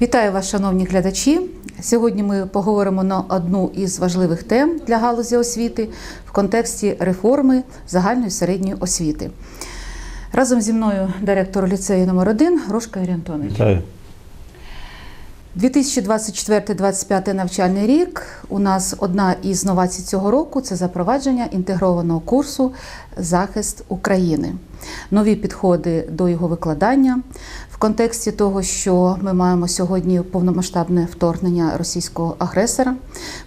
Вітаю вас, шановні глядачі. Сьогодні ми поговоримо на одну із важливих тем для галузі освіти в контексті реформи загальної середньої освіти. Разом зі мною директор ліцею номер 1 Рожка Юрій Антонович. Вітаю. 2024-2025 навчальний рік у нас одна із новацій цього року це запровадження інтегрованого курсу Захист України. Нові підходи до його викладання контексті того, що ми маємо сьогодні повномасштабне вторгнення російського агресора,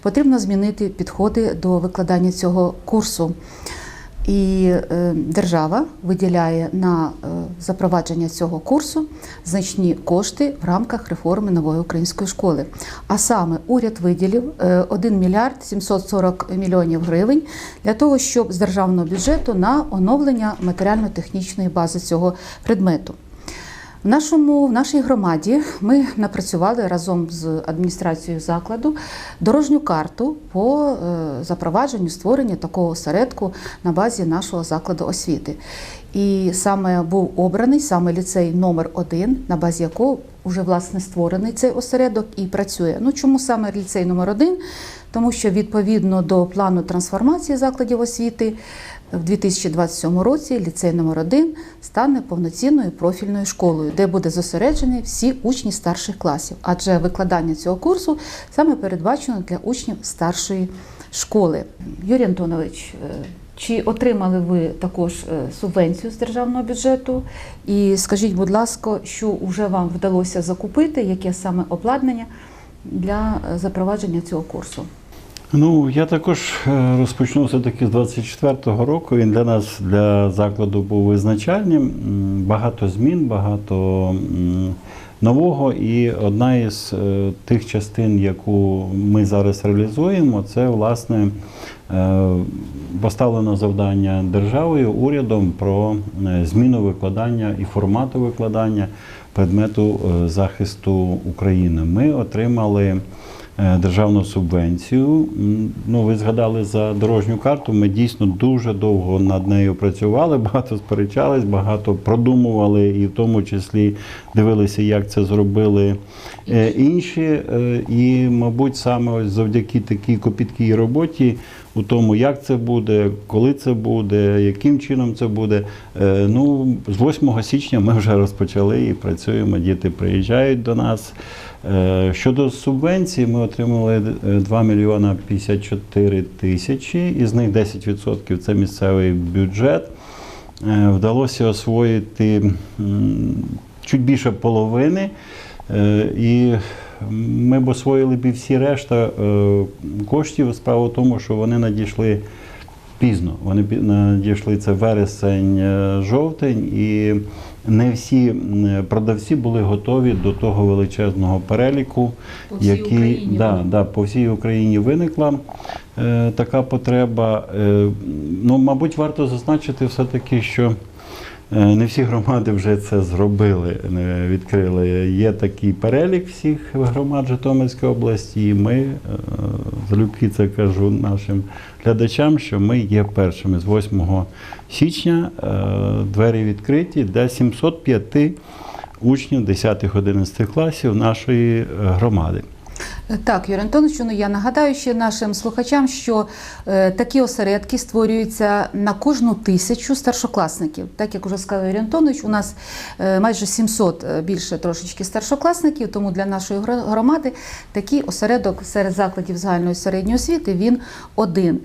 потрібно змінити підходи до викладання цього курсу. І е, держава виділяє на е, запровадження цього курсу значні кошти в рамках реформи нової української школи. А саме уряд виділив е, 1 мільярд 740 мільйонів гривень для того, щоб з державного бюджету на оновлення матеріально-технічної бази цього предмету. В нашому в нашій громаді ми напрацювали разом з адміністрацією закладу дорожню карту по е, запровадженню створенню такого осередку на базі нашого закладу освіти. І саме був обраний саме ліцей номер 1 на базі якого вже власне створений цей осередок і працює. Ну чому саме ліцей номер 1 Тому що відповідно до плану трансформації закладів освіти в 2027 році ліцей номер 1 стане повноцінною профільною школою, де буде зосереджені всі учні старших класів. Адже викладання цього курсу саме передбачено для учнів старшої школи. Юрій Антонович, е, чи отримали ви також е, субвенцію з державного бюджету? І скажіть, будь ласка, що вже вам вдалося закупити, яке саме обладнання для е, запровадження цього курсу? Ну, я також е, розпочну все-таки з 24-го року. Він для нас, для закладу, був визначальним. Багато змін, багато нового. І одна із е, тих частин, яку ми зараз реалізуємо, це власне е, поставлено завдання державою, урядом про зміну викладання і формату викладання предмету захисту України. Ми отримали державну субвенцію. Ну, ви згадали за дорожню карту. Ми дійсно дуже довго над нею працювали, багато сперечались, багато продумували, і в тому числі дивилися, як це зробили е, інші. Е, І, мабуть, саме ось завдяки такій копіткій роботі. У тому, як це буде, коли це буде, яким чином це буде. Е, Ну, з 8 січня ми вже розпочали і працюємо. Діти приїжджають до нас. Е, Щодо субвенцій, ми отримали е, 2 мільйона 54 тисячі, із них 10% це місцевий бюджет. Е, Вдалося освоїти чуть більше половини. Е, І ми б освоїли б і всі решта е, коштів. Справа в тому, що вони надійшли пізно. Вони надійшли це вересень, е, жовтень, і не всі продавці були готові до того величезного переліку, По всій який Україні да, да, по всій Україні виникла е, така потреба. Ну, мабуть, варто зазначити все-таки, що не всі громади вже це зробили, е, відкрили. Є такий перелік всіх громад Житомирської області. І ми е, залюбки це кажу нашим глядачам, що ми є першими з 8 січня. е, Двері відкриті для 705 учнів 10-11 класів нашої е, громади. Так, Юрій Антонович, ну я нагадаю ще нашим слухачам, що е, такі осередки створюються на кожну тисячу старшокласників. Так як вже сказав Юрій Антонович, у нас е, майже 700 е, більше трошечки старшокласників, тому для нашої громади такий осередок серед закладів загальної середньої освіти він один.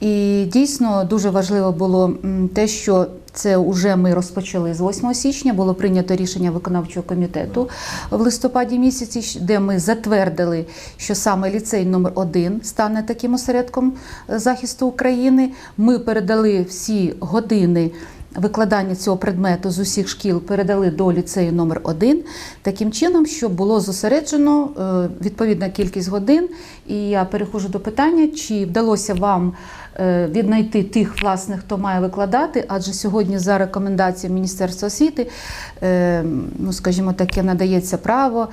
І дійсно дуже важливо було те, що це вже ми розпочали з 8 січня. Було прийнято рішення виконавчого комітету в листопаді місяці, де ми затвердили, що саме ліцей номер 1 стане таким осередком е, захисту України. Ми передали всі години. Викладання цього предмету з усіх шкіл передали до ліцею номер 1 таким чином, щоб було зосереджено е, відповідна кількість годин. І я переходжу до питання, чи вдалося вам е, віднайти тих, власне, хто має викладати, адже сьогодні за рекомендацією Міністерства освіти, е, ну скажімо таке, надається право,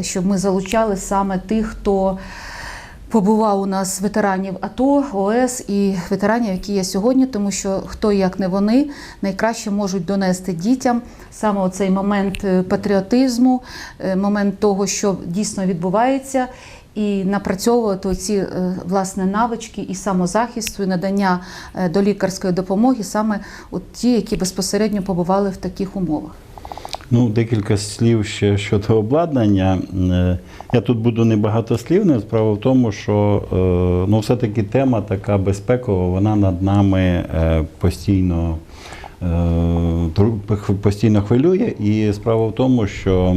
щоб ми залучали саме тих, хто побував у нас ветеранів АТО, ОС і ветеранів, які є сьогодні, тому що хто як не вони найкраще можуть донести дітям саме оцей момент е, патріотизму, е, момент того, що дійсно відбувається. І напрацьовувати ці е, власне навички і самозахисту, і надання до лікарської допомоги саме от ті, які безпосередньо побували в таких умовах. Ну, декілька слів ще щодо обладнання. Е, Я тут буду небагатослівним. Справа в тому, що е, ну, все-таки тема така безпекова, вона над нами е, постійно. Постійно хвилює, і справа в тому, що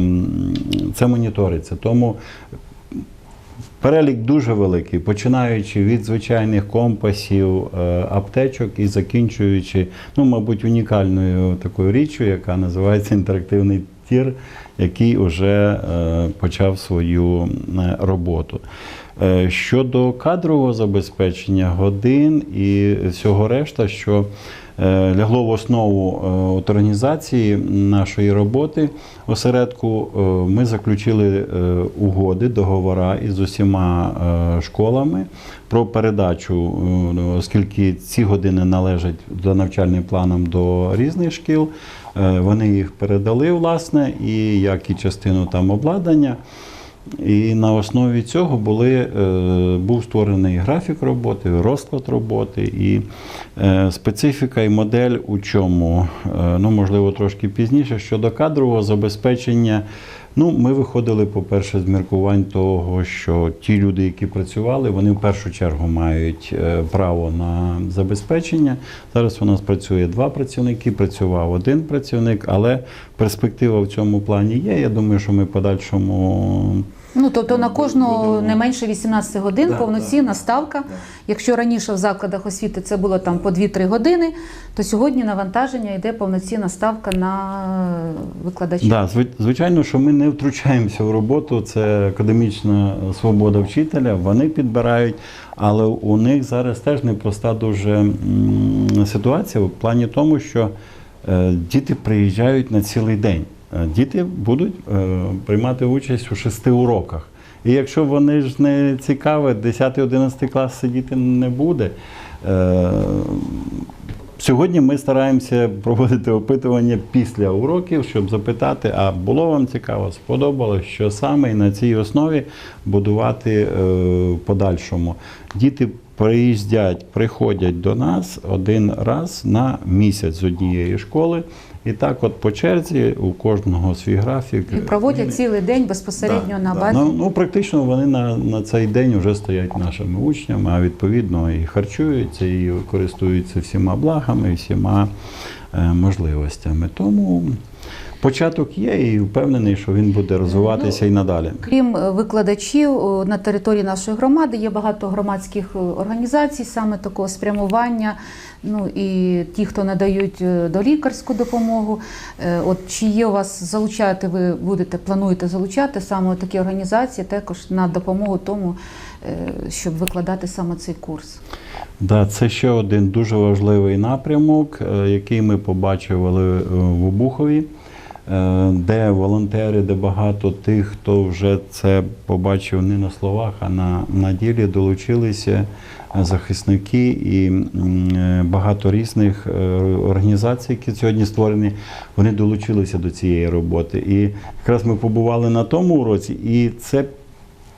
це моніториться. Тому Перелік дуже великий, починаючи від звичайних компасів, е, аптечок і закінчуючи, ну, мабуть, унікальною такою річчю, яка називається інтерактивний тір, який вже е, почав свою е, роботу. Е, Щодо кадрового забезпечення годин і всього решта, що е, лягло в основу е, от організації нашої роботи осередку, ми заключили угоди, договора із усіма школами про передачу, оскільки ці години належать за навчальним планом до різних шкіл. Вони їх передали, власне, і як і частину там обладнання. І на основі цього були, е, був створений графік роботи, розклад роботи і е, специфіка і модель у чому, е, ну можливо, трошки пізніше. Щодо кадрового забезпечення, ну ми виходили, по-перше, з міркувань того, що ті люди, які працювали, вони в першу чергу мають право на забезпечення. Зараз у нас працює два працівники, працював один працівник, але перспектива в цьому плані є. Я думаю, що ми подальшому. Ну, тобто на кожного не менше 18 годин Да, повноцінна ставка. Якщо раніше в закладах освіти це було там по 2-3 години, то сьогодні навантаження йде повноцінна ставка на викладачів. Да, звичайно, що ми не втручаємося в роботу. Це академічна свобода вчителя. Вони підбирають, але у них зараз теж непроста дуже ситуація в плані тому, що е, діти приїжджають на цілий день. Е, Діти будуть е, приймати участь у шести уроках. І якщо вони ж не цікаві, 10-11 клас сидіти не буде. Е, Сьогодні ми стараємося проводити опитування після уроків, щоб запитати, а було вам цікаво, сподобалось, що саме і на цій основі будувати в подальшому. Діти приїздять, приходять до нас один раз на місяць з однієї школи. І так, от по черзі, у кожного свій графік. І проводять цілий день безпосередньо Да, на да. базі. Ну, ну практично вони на, на цей день вже стоять нашими учнями, а відповідно і харчуються, і користуються всіма благами, всіма е, можливостями. Тому початок є і впевнений, що він буде розвиватися і надалі. Крім е, викладачів, на території нашої громади є багато громадських е, організацій саме такого спрямування. Ну і ті, хто надають е, долікарську допомогу. Е, От чи є у вас залучати, ви будете плануєте залучати саме такі організації також на допомогу тому, е, щоб викладати саме цей курс? Да, це ще один дуже важливий напрямок, е, який ми побачили е, в Обухові, е, де волонтери, де багато тих, хто вже це побачив не на словах, а на, на ділі долучилися е, захисники і е, багато різних е, організацій, які сьогодні створені, вони долучилися до цієї роботи. І якраз ми побували на тому уроці, і це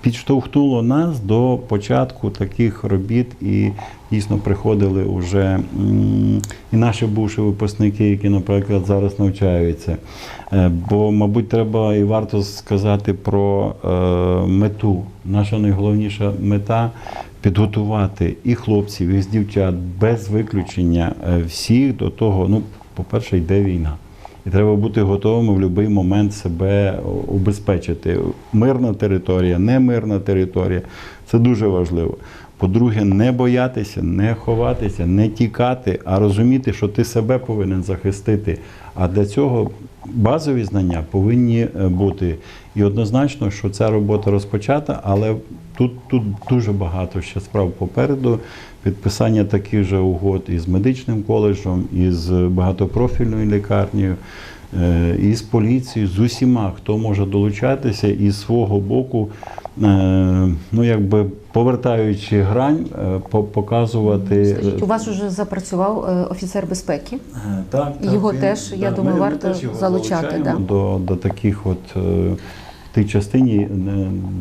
підштовхнуло нас до початку таких робіт, і дійсно приходили вже і наші бувші випускники, які, наприклад, зараз навчаються. Е, Бо, мабуть, треба і варто сказати про е, мету. Наша найголовніша мета підготувати і хлопців, і з дівчат без виключення е, всіх до того. Ну, по-перше, йде війна. І треба бути готовими в будь-який момент себе убезпечити. Мирна територія, немирна територія це дуже важливо. По-друге, не боятися, не ховатися, не тікати, а розуміти, що ти себе повинен захистити. А для цього базові знання повинні е, бути. І однозначно, що ця робота розпочата, але тут, тут дуже багато ще справ попереду. Підписання таких же угод із медичним коледжем, із багатопрофільною лікарнею. е, і з поліцією, з усіма, хто може долучатися і з свого боку, е, ну якби повертаючи грань, е, показувати. Скажіть, у вас вже запрацював офіцер безпеки? Е, Так, Його теж, я думаю, варто його залучати, залучаємо до, до таких от тій частині, е,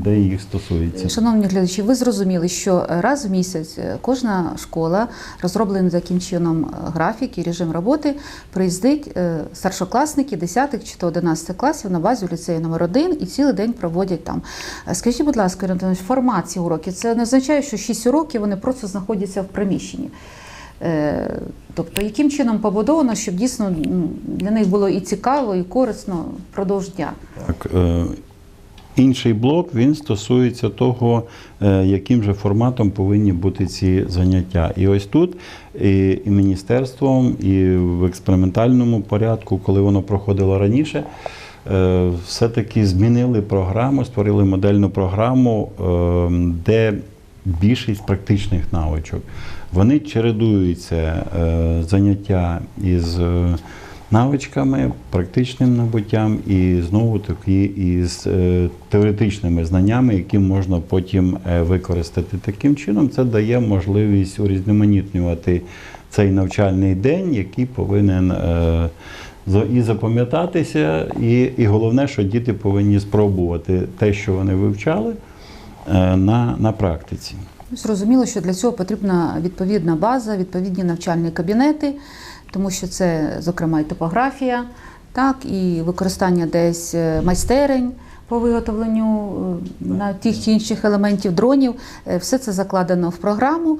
де їх стосується. Шановні глядачі, ви зрозуміли, що раз в місяць е, кожна школа розроблений таким чином е, графік і режим роботи, приїздить старшокласники 10 чи то 11 класів на базі ліцею номер 1 і цілий день проводять там. Скажіть, будь ласка, формат цих уроків це не означає, що 6 уроків вони просто знаходяться в приміщенні. Тобто, яким чином побудовано, щоб дійсно для них було і цікаво, і корисно впродовж дня. Так, інший блок він стосується того, е, яким же форматом повинні бути ці заняття. І ось тут і, міністерством, і в експериментальному порядку, коли воно проходило раніше. е, Все-таки змінили програму, створили модельну програму, е, де більшість практичних навичок. Вони чередуються заняття із навичками, практичним набуттям і знову таки із е, теоретичними знаннями, які можна потім е, використати. Таким чином, це дає можливість урізноманітнювати цей навчальний день, який повинен е, і запам'ятатися, і, і головне, що діти повинні спробувати те, що вони вивчали, на, на практиці. Зрозуміло, що для цього потрібна відповідна база, відповідні навчальні кабінети, тому що це, зокрема, і топографія, так, і використання десь е, майстерень по виготовленню е, на тих чи інших елементів дронів. Е, Все це закладено в програму,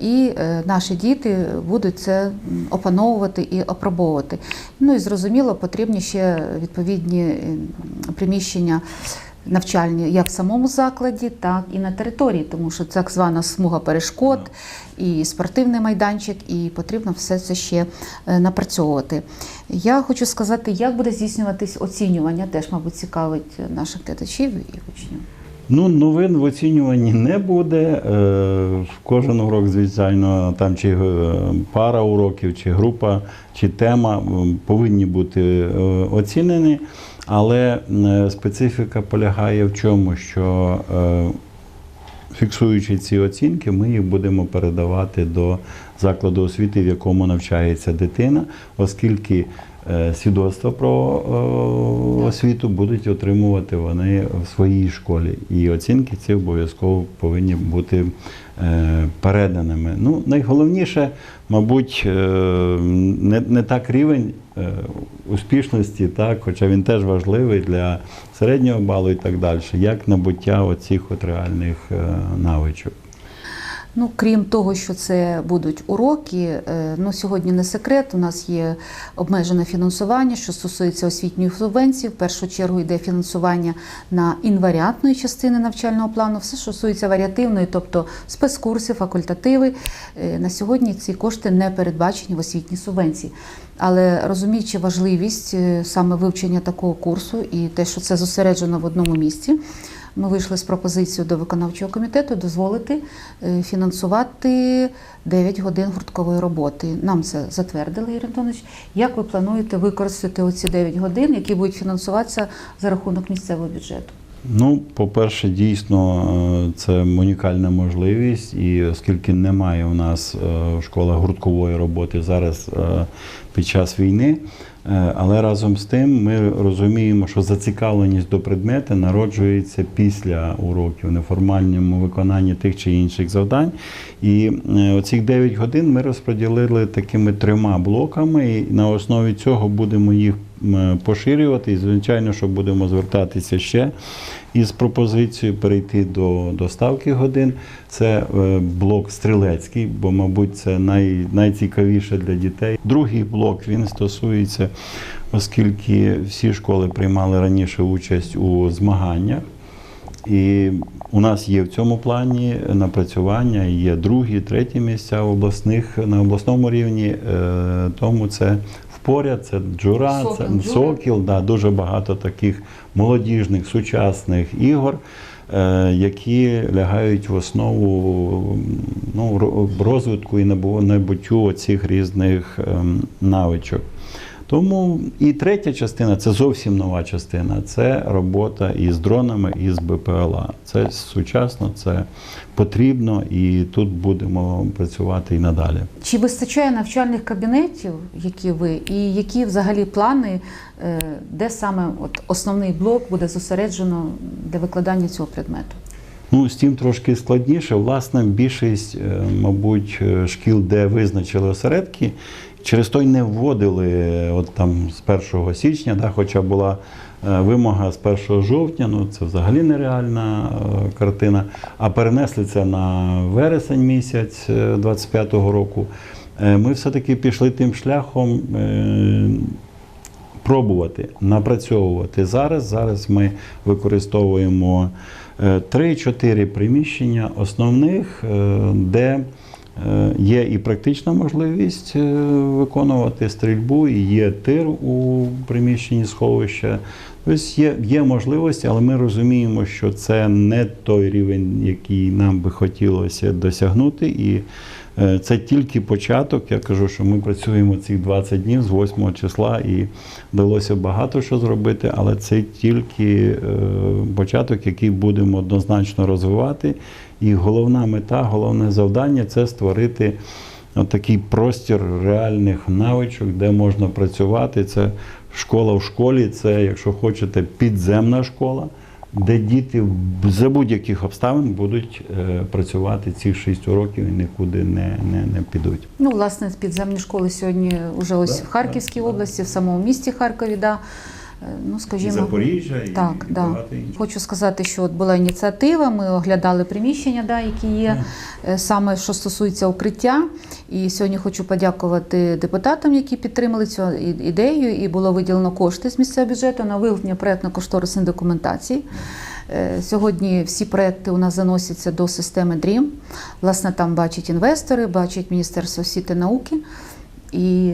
і наші діти будуть це опановувати і опробовувати. Ну і зрозуміло, потрібні ще відповідні приміщення навчальні як в самому закладі, так і на території, тому що так звана смуга перешкод і спортивний майданчик, і потрібно все це ще е, напрацьовувати. Я хочу сказати, як буде здійснюватись оцінювання, теж, мабуть, цікавить наших глядачів і учнів. Ну, новин в оцінюванні не буде. Е, Кожен урок, звичайно, там чи е, пара уроків, чи група, чи тема повинні бути оцінені. Але е, специфіка полягає в чому, що е, фіксуючи ці оцінки, ми їх будемо передавати до закладу освіти, в якому навчається дитина, оскільки е, свідоцтва про е, освіту будуть отримувати вони в своїй школі. І оцінки ці обов'язково повинні бути е, переданими. Ну, найголовніше, мабуть, не, не так рівень успішності, так, хоча він теж важливий для середнього балу і так далі, як набуття оцих от реальних навичок. Ну, крім того, що це будуть уроки, е, ну сьогодні не секрет. У нас є обмежене фінансування, що стосується освітньої субвенції. В першу чергу йде фінансування на інваріантної частини навчального плану. Все, що стосується варіативної, тобто спецкурси, факультативи. Е, На сьогодні ці кошти не передбачені в освітній субвенції. Але розуміючи важливість е, саме вивчення такого курсу і те, що це зосереджено в одному місці. Ми вийшли з пропозицією до виконавчого комітету дозволити е, фінансувати 9 годин гурткової роботи. Нам це затвердили, Ігор Антонович. Як ви плануєте використати оці 9 годин, які будуть фінансуватися за рахунок місцевого бюджету? Ну, по-перше, дійсно, е, це унікальна можливість, і оскільки немає у нас е, в гурткової роботи зараз під час війни, але разом з тим ми розуміємо, що зацікавленість до предмету народжується після уроків, неформальному виконанні тих чи інших завдань. І е, оцих 9 годин ми розподілили такими трьома блоками, і на основі цього будемо їх поширювати. І, звичайно, що будемо звертатися ще із пропозицією перейти до доставки годин. Це е, блок стрілецький, бо, мабуть, це най, найцікавіше для дітей. Другий блок він стосується, оскільки всі школи приймали раніше участь у змаганнях. І у нас є в цьому плані напрацювання, є другі, треті місця в обласних на обласному рівні. Е, Тому це впоряд, це джура, Сокіл, це сокіл. Да, дуже багато таких молодіжних сучасних ігор, е, які лягають в основу ну, розвитку і набу- набуттю цих різних ем, навичок. Тому і третя частина це зовсім нова частина. Це робота із дронами і з БПЛА. Це сучасно, це потрібно, і тут будемо працювати і надалі. Чи вистачає навчальних кабінетів, які ви, і які взагалі плани, е, де саме от основний блок буде зосереджено для викладання цього предмету? Ну, з тим трошки складніше. Власне, більшість, е, мабуть, е, шкіл, де визначили осередки, через то й не вводили от там з 1 січня, да, хоча була е, вимога з 1 жовтня, ну це взагалі нереальна е, картина. А перенесли це на вересень місяць 25-го року. Е, Ми все-таки пішли тим шляхом. пробувати, напрацьовувати зараз. Зараз ми використовуємо е, 3-4 приміщення основних, де є і практична можливість е, виконувати стрільбу, і є тир у приміщенні сховища. Тобто є, є можливості, але ми розуміємо, що це не той рівень, який нам би хотілося досягнути. І е, це тільки початок. Я кажу, що ми працюємо ці 20 днів з 8 числа і вдалося багато що зробити, але це тільки е, початок, який будемо однозначно розвивати. І головна мета, головне завдання це створити такий простір реальних навичок, де можна працювати. Це школа в школі, це, якщо хочете, підземна школа, де діти за будь-яких обставин будуть е, працювати ці 6 років і нікуди не, не, не підуть. Ну, власне, підземні школи сьогодні вже ось Да, в Харківській да. області, в самому місті Харкові, да. Е, ну, скажімо, Запоріжжя, і, Так, да. Хочу сказати, що от була ініціатива. Ми оглядали приміщення, да, які є е, саме що стосується укриття. І сьогодні хочу подякувати депутатам, які підтримали цю ідею. І було виділено кошти з місцевого бюджету на виготовлення проєктно-кошторисної документації. Е, Сьогодні всі проекти у нас заносяться до системи DREAM. Власне, там бачать інвестори, бачать Міністерство освіти і науки. І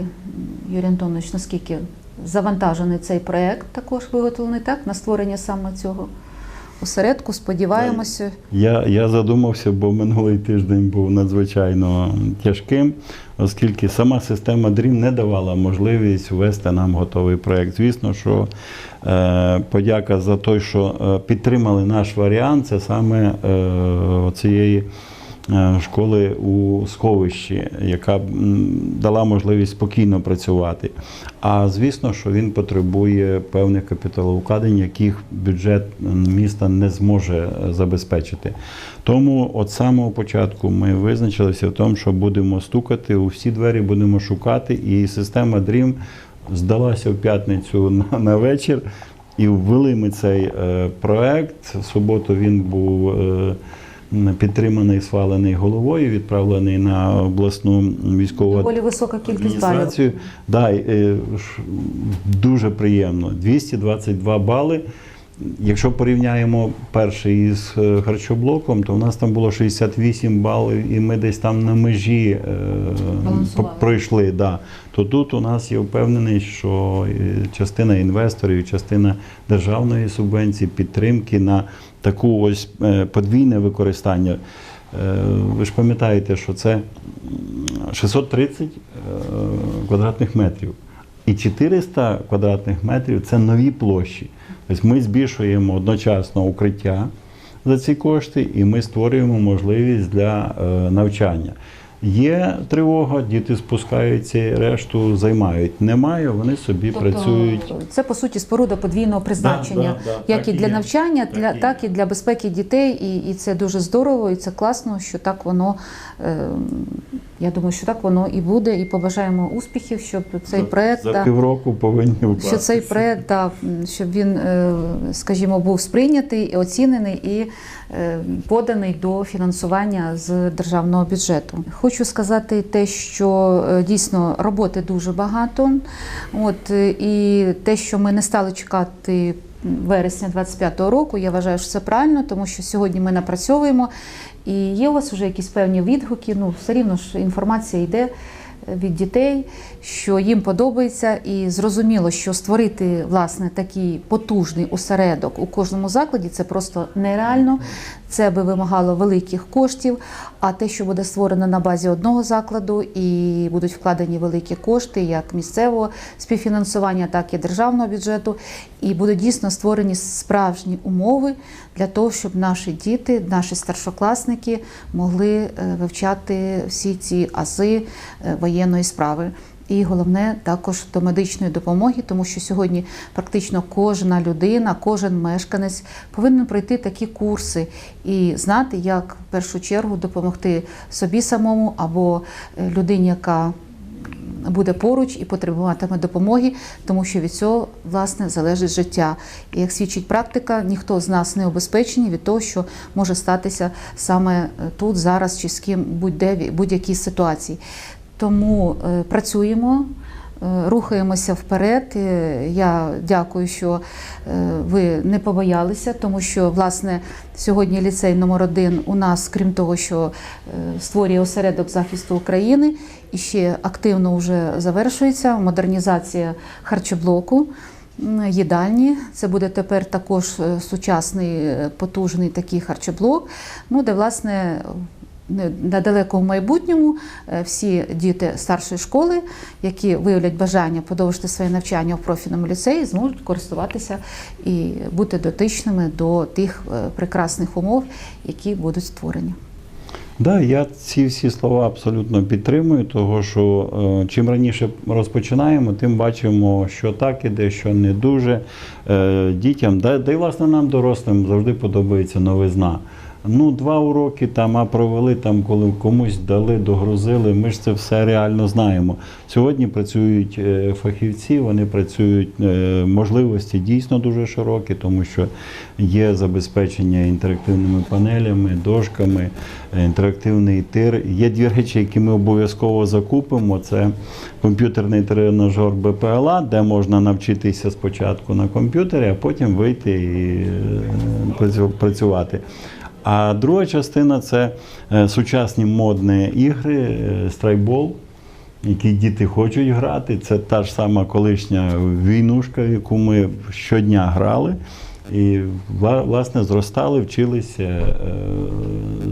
Юрій Антонович, наскільки завантажений цей проект, також виготовлений так на створення саме цього осередку. Сподіваємося. Я, я задумався, бо минулий тиждень був надзвичайно тяжким, оскільки сама система DREAM не давала можливість ввести нам готовий проєкт. Звісно, що е, подяка за те, що е, підтримали наш варіант, це саме е, цієї школи у сховищі, яка дала можливість спокійно працювати. А звісно, що він потребує певних капіталовкладень, яких бюджет міста не зможе е, забезпечити. Тому от самого початку ми визначилися в тому, що будемо стукати у всі двері, будемо шукати, і система DREAM здалася в п'ятницю на, вечір. І ввели ми цей е, проект. В суботу він був е, підтриманий, схвалений головою, відправлений на обласну військову Доволі висока кількість балів. Да, е, дуже приємно. 222 бали. Якщо порівняємо перший із е, харчоблоком, то в нас там було 68 балів, і ми десь там на межі е, пройшли. Да. То тут у нас є впевнений, що е, частина інвесторів, частина державної субвенції, підтримки на таку ось е, подвійне використання. Е, Ви ж пам'ятаєте, що це 630 е, квадратних метрів. І 400 квадратних метрів це нові площі. Тобто ми збільшуємо одночасно укриття за ці кошти, і ми створюємо можливість для навчання. Є тривога, діти спускаються, решту займають. Немає, вони собі працюють. Тобто Це по суті споруда подвійного призначення, Да, да, да, як і і для є. навчання, Так для і так і для безпеки дітей. І, і це дуже здорово, і це класно, що так воно. Е, я думаю, що так воно і буде. І побажаємо успіхів, щоб цей За- проект за да, півроку повинні що цей проект, да, щоб він, е, скажімо, був сприйнятий, і оцінений і е, поданий до фінансування з державного бюджету. Хочу сказати те, що е, дійсно роботи дуже багато. От і те, що ми не стали чекати. Вересня 25-го року. Я вважаю, що це правильно, тому що сьогодні ми напрацьовуємо. І є у вас вже якісь певні відгуки. Ну все рівно ж інформація йде від дітей, що їм подобається, і зрозуміло, що створити власне такий потужний осередок у кожному закладі це просто нереально. Це би вимагало великих коштів. А те, що буде створено на базі одного закладу, і будуть вкладені великі кошти, як місцевого співфінансування, так і державного бюджету, і будуть дійсно створені справжні умови для того, щоб наші діти, наші старшокласники могли е, вивчати всі ці ази е, воєнної справи. І головне також до медичної допомоги, тому що сьогодні практично кожна людина, кожен мешканець повинен пройти такі курси і знати, як в першу чергу допомогти собі самому або е, людині, яка буде поруч і потребуватиме допомоги, тому що від цього власне залежить життя. І як свідчить практика, ніхто з нас не обезпечений від того, що може статися саме е, тут, зараз чи з ким будь-де в будь-якій ситуації. Тому е, працюємо. е, Рухаємося вперед. Я дякую, що ви не побоялися, тому що власне сьогодні ліцей номер один у нас, крім того, що створює осередок захисту України, і ще активно вже завершується модернізація харчоблоку. Їдальні, це буде тепер також е, сучасний е, потужний такий харчоблок, ну де власне не- на далекому майбутньому е, всі діти старшої школи, які виявлять бажання продовжити своє навчання в профільному ліцеї, зможуть користуватися і бути дотичними до тих прекрасних умов, які будуть створені. Да, я ці всі слова абсолютно підтримую, того що е, чим раніше розпочинаємо, тим бачимо, що так іде, що не дуже. Е, дітям, да, да й власне нам, дорослим, завжди подобається новизна. Ну, два уроки там, а провели там, коли комусь дали, догрузили. Ми ж це все реально знаємо. Сьогодні працюють е, фахівці, вони працюють е, можливості дійсно дуже широкі, тому що є забезпечення інтерактивними панелями, дошками, інтерактивний тир. Є дві речі, які ми обов'язково закупимо. Це комп'ютерний тренажер БПЛА, де можна навчитися спочатку на комп'ютері, а потім вийти і е, працювати. А друга частина це е, сучасні модні ігри, е, страйкбол, які діти хочуть грати. Це та ж сама колишня війнушка, яку ми щодня грали. І власне зростали, вчилися, е,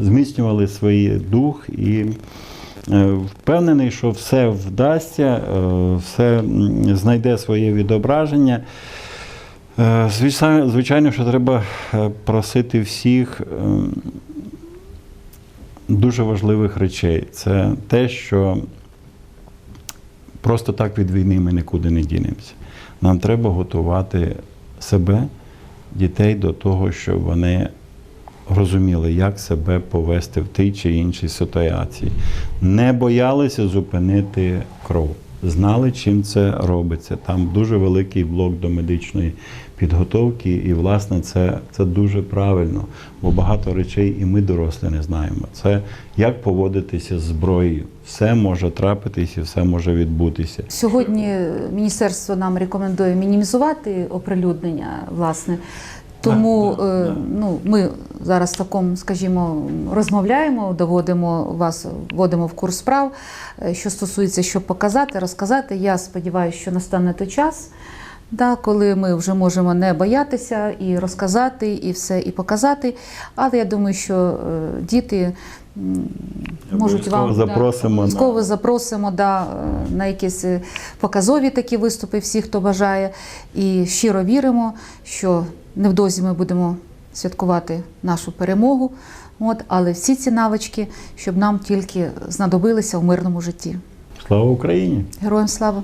зміцнювали свій дух і впевнений, що все вдасться, все знайде своє відображення. Е, Звичайно, що треба е, просити всіх ем, дуже важливих речей. Це те, що просто так від війни ми нікуди не дінемося. Нам треба готувати себе, дітей до того, щоб вони розуміли, як себе повести в тій чи іншій ситуації. Не боялися зупинити кров. Знали, чим це робиться. Там дуже великий блок до медичної підготовки, і, власне, це, це дуже правильно, бо багато речей і ми дорослі не знаємо. Це як поводитися з зброєю. Все може трапитись і все може відбутися. Сьогодні міністерство нам рекомендує мінімізувати оприлюднення, власне. Тому Да, да, е, да. ну, ми зараз в такому, скажімо, розмовляємо, доводимо вас, вводимо в курс справ, е, що стосується, що показати, розказати. Я сподіваюся, що настане той час, да, коли ми вже можемо не боятися і розказати, і все, і показати. Але я думаю, що е, діти. Можуть вам запросимо да, на- запросимо да, на якісь е, показові такі виступи, всі, хто бажає. І щиро віримо, що невдовзі ми будемо святкувати нашу перемогу. От, але всі ці навички, щоб нам тільки знадобилися в мирному житті. Слава Україні! Героям слава!